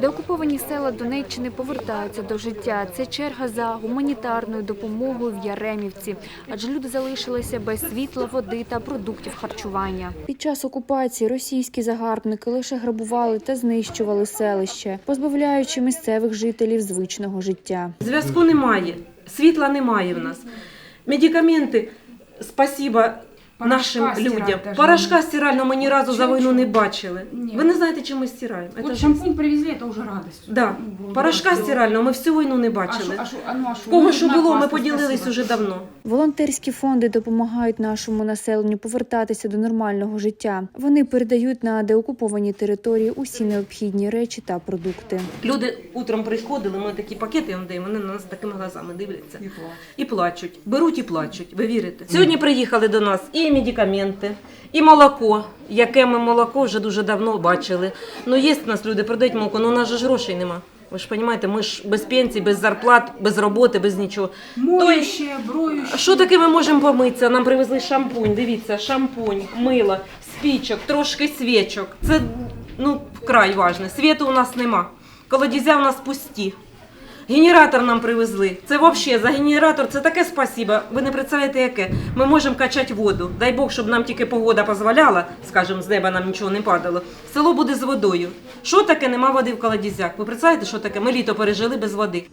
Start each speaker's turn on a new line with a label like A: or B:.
A: Деокуповані села Донеччини повертаються до життя. Це черга за гуманітарною допомогою в Яремівці, адже люди залишилися без світла, води та продуктів харчування. Під час окупації російські загарбники лише грабували та знищували селище, позбавляючи місцевих жителів звичного життя.
B: Зв'язку немає, світла немає в нас. Медикаменти, спасіба
C: Порошка
B: нашим
C: стирать
B: людям.
C: даже
B: Порошка стирального ми ні разу за
C: Чого,
B: війну не бачили.
C: Ні.
B: Ви не знаєте, чим ми стираємо.
C: Вот
B: ж-
C: шампунь привезли, это уже радость.
B: Да.
C: Ну,
B: Порошка
C: да,
B: стирального ми всю війну не
C: А
B: бачили.
C: шо- а шо- а ну, а шо?
B: Кого
C: Ну,
B: що
C: на
B: було, ми поділились
C: спасибо.
B: уже давно.
A: Волонтерські фонди допомагають нашому населенню повертатися до нормального життя. Вони передають на деокуповані території усі необхідні речі та продукти.
B: Люди утром приходили, ми такі пакети їм даємо, вони на нас такими глазами дивляться. І плачуть. Беруть і плачуть. Ви вірите? Сьогодні приїхали до нас і медикаменти, і молоко, яке ми молоко вже дуже давно бачили. Ну, є в нас люди, продають молоко, але у нас же ж грошей нема. Ви ж розумієте, ми ж без пенсії, без зарплат, без роботи, без нічого.
C: Моющее, броющее.
B: Що таке ми можемо помитися? Нам привезли шампунь. Дивіться, шампунь, мило, спічок, трошки свічок. Це ну вкрай важне. Світу у нас нема. Колодязя у нас пусті. Генератор нам привезли. Це взагалі за генератор це таке спасіба. Ви не представляєте, яке. Ми можемо качати воду. Дай Бог, щоб нам тільки погода дозволяла, скажімо, з неба нам нічого не падало. Село буде з водою. Що таке нема води в колодязях? Ви представляєте, що таке? Ми літо пережили без води.